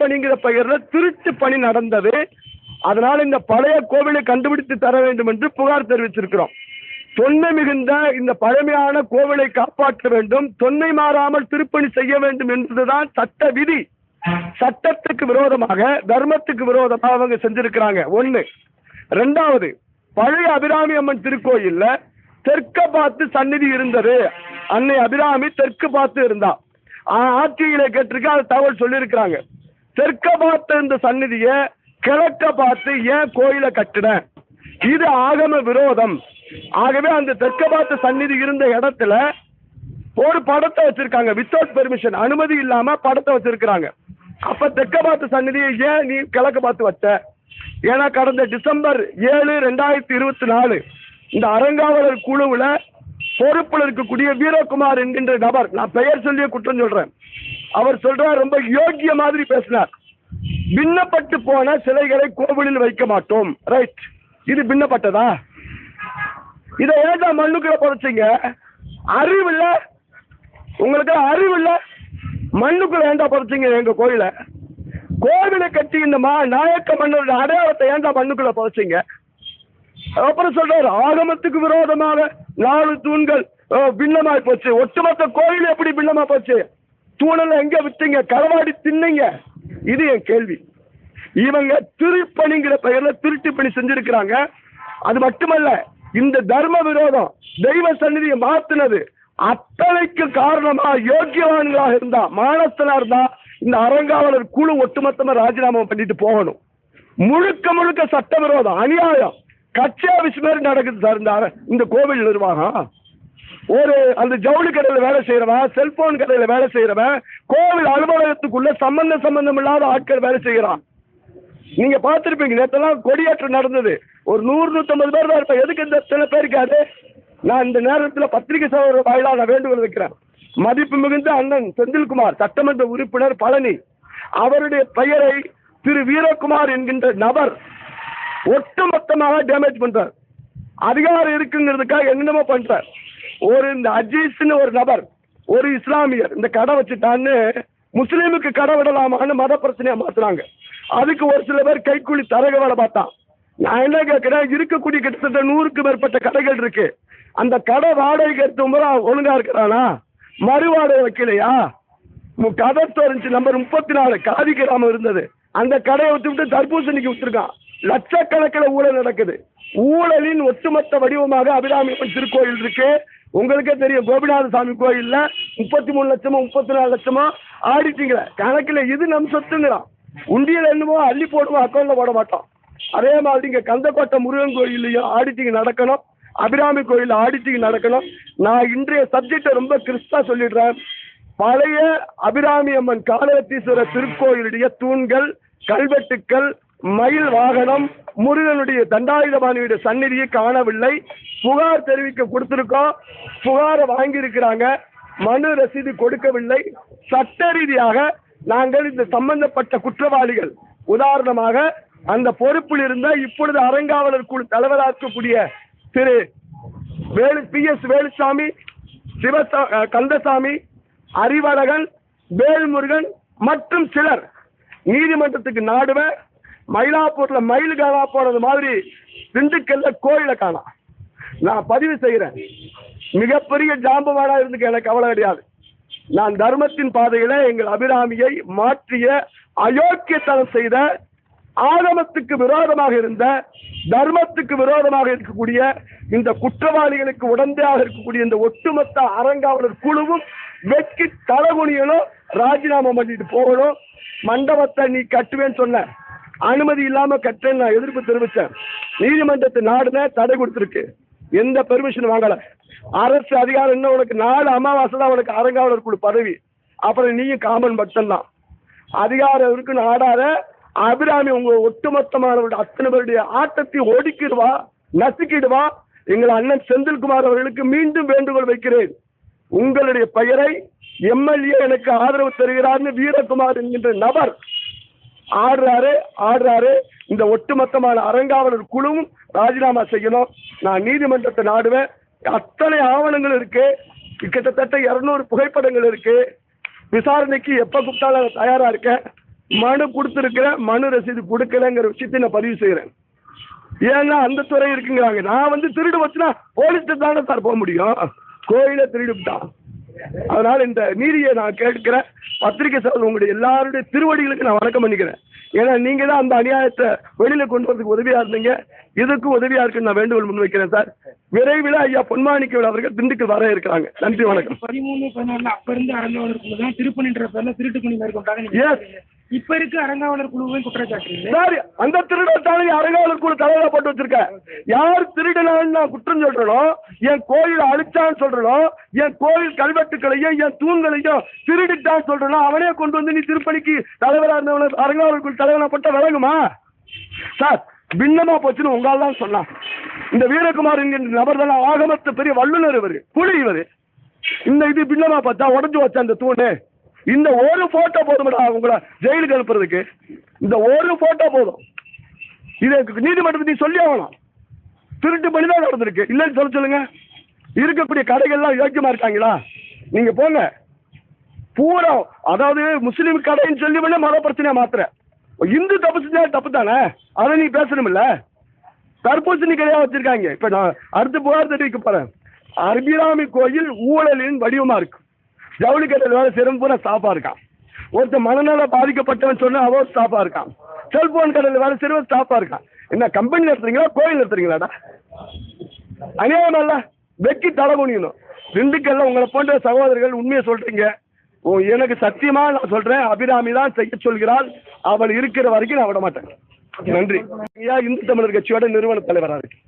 திருப்பணிங்கிற பெயர்ல திருட்டு பணி நடந்தது. அதனால இந்த பழைய கோவிலை கண்டுபிடித்து தர வேண்டும் என்று புகார் தெரிவிச்சிருக்கிறோம் தொன்மை மிகுந்த இந்த பழமையான கோவிலை காப்பாற்ற வேண்டும். தொன்மை மாறாமல் திருப்பணி செய்ய வேண்டும் என்பதுதான் சட்ட விதி. சட்டத்துக்கு விரோதமாக தர்மத்துக்கு விரோதமாக அவங்க செஞ்சிருக்கிறாங்க. ஒண்ணு. ரெண்டாவது பழைய அபிராமி அம்மன் திருக்கோயில்ல தெற்க பார்த்து சந்நிதி இருந்தது. அன்னை அபிராமி தெற்கு பார்த்து இருந்தா. ஆட்சியில கேட்டிருக்க அது தகவல் சொல்லியிருக்கிறாங்க. தெற்க பார்த்த இந்த சந்நிதியை கிழக்க பார்த்து ஏன் கோயிலை கட்டின? இது ஆகம விரோதம். ஆகவே அந்த தெற்க பார்த்த சந்நிதி இருந்த இடத்துல ஒரு படத்தை வச்சிருக்காங்க. வித்தவுட் பெர்மிஷன் அனுமதி இல்லாம படத்தை வச்சிருக்கிறாங்க. அப்ப தெற்க பார்த்த சந்நிதியை ஏன் நீ கிழக்க பார்த்து வச்ச? ஏன்னா கடந்த டிசம்பர் ஏழு ரெண்டாயிரத்தி இருபத்தி நாலு இந்த அறங்காவலர் குழுவுல பொறுப்பில் இருக்கக்கூடிய வீரகுமார் என்கின்ற நபர் நான் பெயர் சொல்லியே குற்றம் சொல்றேன். அவர் சொல்றார் ரொம்ப யோக்கிய மாதிரி பேசினார். பின்னப்பட்டு போன சிலைகளை கோவிலில் வைக்க மாட்டோம். ரைட் இது பின்னப்பட்டதா? இதை ஏதா மண்ணுக்குள்ள புதைச்சிங்க? அறிவு இல்ல உங்களுக்கு அறிவு இல்ல மண்ணுக்குள்ள ஏன்டா புதைச்சிங்க எங்க கோயில? கோவிலை கட்டி இந்த மா நாயக்க மன்னோட அடையாளத்தை ஏன்டா மண்ணுக்குள்ள புதைச்சிங்க? அப்புறம் சொல்றாரு ஆகமத்துக்கு விரோதமாக நாலு தூண்கள் பின்னமாய் போச்சு. ஒட்டுமொத்த கோயில் எப்படி பின்னமா போச்சு? தூணெல்லாம் எங்க விட்டீங்க களவாடி தின்னீங்க? இது என் கேள்வி. இவங்க திருப்பணிங்கிற பெயர்ல திருட்டு பணி செஞ்சிருக்கிறாங்க. அது மட்டுமல்ல இந்த தர்ம விரோதம் தெய்வ சந்நிதியை மாத்தினது அத்தனைக்கு காரணமா யோக்கியவான்களாக இருந்தா மானஸ்தனா இருந்தா இந்த அறங்காவலர் குழு ஒட்டுமொத்தமா ராஜினாமா பண்ணிட்டு போகணும். முழுக்க முழுக்க சட்டவிரோதம் அநியாயம். கட்சி ஆபீஸ் மாதிரி நடக்குது சார் இந்த இந்த கோவில் நிர்வாகம். ஒரு அந்த ஜவுளி கடையில் வேலை செய்யறவன் செல்போன் கடையில் வேலை செய்யறவன் கோவில் அலுவலகத்துக்குள்ள சம்பந்த சம்பந்தம் இல்லாத ஆட்கள் வேலை செய்யறான். நீங்க பார்த்துருப்பீங்க நேற்றெல்லாம் கொடியேற்றம் நடந்தது. ஒரு நூறு நூத்தம்பது பேர் தான் இருப்பேன். எதுக்கு இந்த சில பேருக்காது இருக்காது நான் இந்த நேரத்தில் பத்திரிகை சகோதரர் வாயிலாக நான் வேண்டுகோள் வைக்கிறேன். மதிப்பு மிகுந்த அண்ணன் செந்தில்குமார் சட்டமன்ற உறுப்பினர் பழனி. அவருடைய பெயரை திரு வீரகுமார் என்கின்ற நபர் ஒட்டுமொத்தமாக டேமேஜ் பண்றார். அதிகாரம் இருக்குங்கிறதுக்காக என்னென்னமோ பண்றார். ஒரு இந்த அஜீஸ்னு ஒரு நபர் ஒரு இஸ்லாமியர் இந்த கடை வச்சுட்டான்னு முஸ்லீமுக்கு கடை விடலாமான்னு மத பிரச்சனையை மாத்துறாங்க. அதுக்கு ஒரு சில பேர் கைக்கூலி தரக வேலை பார்த்தான் நான் என்ன கேட்கிறேன் இருக்கக்கூடிய கிட்டத்தட்ட நூறுக்கு மேற்பட்ட கடைகள் இருக்கு. அந்த கடை வாடகைக்கு எடுத்து ஒழுங்கா இருக்கிறானா? மறு வாடகை வைக்கலையா கதை இருந்துச்சு நம்பர் முப்பத்தி நாலு காதி கிராமம் இருந்தது. அந்த கடையை விட்டுவிட்டு தர்பூசணிக்கு விட்டுருக்கான். லட்சக்கணக்கில் ஊழல் நடக்குது. ஊழலின் ஒட்டுமொத்த வடிவமாக அபிராமி திருக்கோயில் இருக்கு. உங்களுக்கே தெரியும் கோபிநாத சாமி கோயில்ல முப்பத்தி மூணு லட்சமோ முப்பத்தி நாலு லட்சமோ ஆடிட்டீங்களே. கணக்குல இது நம் சொத்துங்கிறான். உண்டியல் என்னமோ அள்ளி போடுவோம் அக்கௌண்ட்ல போட மாட்டோம். அதே மாதிரி இங்க கந்தக்கோட்டை முருகன் கோயில்லையும் ஆடிட்டிங் நடக்கணும். அபிராமி கோயில் ஆடிட்டிங் நடக்கணும். நான் இன்றைய சப்ஜெக்டை ரொம்ப கிறிஸ்தா சொல்லிடுறேன். பழைய அபிராமி அம்மன் காலவத்தீஸ்வரர் திருக்கோயிலுடைய தூண்கள் கல்வெட்டுக்கள் மயில் வாகனம் முருகனுடைய தண்டாயுதபாணியுடைய சந்நிதியை காணவில்லை. புகார் தெரிவிக்க கொடுத்திருக்கோம். புகாரை வாங்கியிருக்கிறாங்க. மனு ரசீது கொடுக்கவில்லை. சட்ட ரீதியாக நாங்கள் இந்த சம்பந்தப்பட்ட குற்றவாளிகள். உதாரணமாக அந்த பொறுப்பில் இருந்த இப்பொழுது அறங்காவலர் குழு தலைவராக்கக்கூடிய திரு வேலு பி எஸ் வேலுசாமி சிவசா கந்தசாமி அறிவழகன் வேல்முருகன் மற்றும் சிலர் நீதிமன்றத்துக்கு நாடுவேன். மயிலாப்பூர்ல மயில் காணா போனது மாதிரி திண்டுக்கல்ல கோயிலை காணா. நான் பதிவு செய்கிறேன். மிகப்பெரிய ஜாம்பவாடா இருந்துக்க எனக்கு கவலை கிடையாது. நான் தர்மத்தின் பாதையில எங்கள் அபிராமியை மாற்றிய அயோக்கியத்தனம் செய்த ஆகமத்துக்கு விரோதமாக இருந்த தர்மத்துக்கு விரோதமாக இருக்கக்கூடிய இந்த குற்றவாளிகளுக்கு உடந்தையாக இருக்கக்கூடிய இந்த ஒட்டுமொத்த அறங்காவலர் குழுவும் வெட்கி தலகுனியணும் ராஜினாமா பண்ணிட்டு போகணும். மண்டபத்தை நீ கட்டுவேன்னு சொன்ன. அனுமதி இல்லாம கட்டுறேன்னு நான் எதிர்ப்பு தெரிவிச்சேன். நீதிமன்றத்தை நாடுன தடை கொடுத்துருக்கு. எந்த பெர்மிஷன் வாங்கல. அரசு அதிகாரம் என்ன? உனக்கு நாலு அமாவாசை தான் உனக்கு அறங்காவலர் குழு பதவி. அப்புறம் நீயும் காமன் பட்டன் தான். அதிகாரம் இருக்குன்னு ஆடாத அபிராமி உங்க ஒட்டுமொத்தமானவருடைய அத்தனை பேருடைய ஆட்டத்தை ஒடுக்கிடுவா நசுக்கிடுவா. எங்கள் அண்ணன் செந்தில்குமார் அவர்களுக்கு மீண்டும் வேண்டுகோள் வைக்கிறேன். உங்களுடைய பெயரை எம்எல்ஏ எனக்கு ஆதரவு தருகிறார்னு வீரகுமார் என்கின்ற நபர் ஆடுறாரு ஆடுறாரு. இந்த ஒட்டுமொத்தமான அறங்காவலர் குழுவும் ராஜினாமா செய்யணும். நான் நீதிமன்றத்தை நாடுவேன். அத்தனை ஆவணங்கள் இருக்கு. கிட்டத்தட்ட இருநூறு புகைப்படங்கள் இருக்கு. விசாரணைக்கு எப்ப கூப்பிட்டாலும் தயாராக தயாரா இருக்கேன் மனு கொடுத்துருக்கிறேன். மனு ரசீது கொடுக்கலங்கிற விஷயத்தை நான் பதிவு செய்கிறேன் ஏன்னா அந்த துறை இருக்குங்கிறாங்க. நான் வந்து திருடு வச்சுனா போலீஸ்ட்டு தானே சார் போக முடியும். கோயிலை திருடிவிட்டான் அதனால இந்த நீதியை நான் கேட்கிறேன். பத்திரிகை சார் உங்களுடைய எல்லாருடைய திருவடிகளுக்கு நான் வணக்கம் பண்ணிக்கிறேன். ஏன்னா நீங்க தான் அந்த அநியாயத்தை வெளியில கொண்டு வரதுக்கு உதவியா இருந்தீங்க. இதுக்கும் உதவியா இருக்குன்னு நான் வேண்டுகோள் முன்வைக்கிறேன் சார். விரைவில் ஐயா பொன்மாணிக்கவேல் அவர்கள் திண்டுக்கல் வர இருக்கிறாங்க. நன்றி வணக்கம். பதிமூணு பதினாலுல அப்ப இருந்து தான் திருப்பணின்ற பேர்ல திருட்டு பணி மேற்கொண்டாங்க. இப்ப இருக்க அறங்காவலர் குழுவையும் குற்றச்சாட்டுறீங்க. சார் அந்த திருடன் தானே அரங்காவலர் குழு தலைவரா போட்டு வச்சிருக்கேன். யார் திருடனான்னு நான் குற்றம் சொல்றனோ என் கோயில் அழிச்சான்னு சொல்றனோ என் கோயில் கல்வெட்டுக்களையும் என் தூண்களையும் திருடிட்டான்னு சொல்றனோ அவனே கொண்டு வந்து நீ திருப்பணிக்கு தலைவரா இருந்தவன அரங்காவலர் குழு தலைவரா போட்டா விளங்குமா சார் பின்னமா போச்சுன்னு உங்களால் தான் சொன்னான் இந்த வீரகுமார் என்கின்ற நபர் தான் ஆகமத்து பெரிய வல்லுநர் இவர் புலி இவர். இந்த இது பின்னமா பார்த்தா உடஞ்சு வச்ச அந்த தூணு? இந்த ஒரு போட்டோ போதும்டா உங்களை ஜெயிலுக்கு அனுப்புறதுக்கு. இந்த ஒரு போட்டோ போதும். இதை நீதிமன்றத்தை நீ சொல்லி ஆகணும். திருட்டு பண்ணி தான் நடந்திருக்கு. இல்லைன்னு சொல்ல சொல்லுங்க. இருக்கக்கூடிய கடைகள்லாம் யோக்கியமா இருக்காங்களா? நீங்க போங்க. பூரா அதாவது முஸ்லீம் கடைன்னு சொல்லி வேணா மத பிரச்சனையா மாத்திர இந்து தப்பு செஞ்சா தப்பு தானே? அதை நீ பேசணும்ல. தர்பூசணி கடையா வச்சிருக்காங்க. இப்ப நான் அடுத்து புகார் தெரிவிக்க போறேன். அபிராமி கோயில் ஊழலின் வடிவமா இருக்கு. ஜவுளி கடையில் வேலை செய்யறவன் பூரா இருக்கான். ஒருத்தர் மனநல பாதிக்கப்பட்டவன் சொன்னா அவன் ஸ்டாஃபாக இருக்கான். செல்போன் கடையில் வேலை செய்யறவன் ஸ்டாஃபாக இருக்கான். என்ன கம்பெனி நடத்துறீங்களா கோயில் நடத்துறீங்களாடா அநியாயம் அல்ல. வெக்கி தலை குனியணும். திண்டுக்கல்ல உங்களை போன்ற சகோதரர்கள் உண்மையை சொல்றீங்க. ஓ எனக்கு சத்தியமா நான் சொல்றேன். அபிராமி தான் செய்ய சொல்கிறாள். அவள் இருக்கிற வரைக்கும் நான் விட மாட்டேன். நன்றி. ஐயா இந்து தமிழர் கட்சியோட நிறுவன தலைவராக இருக்கு.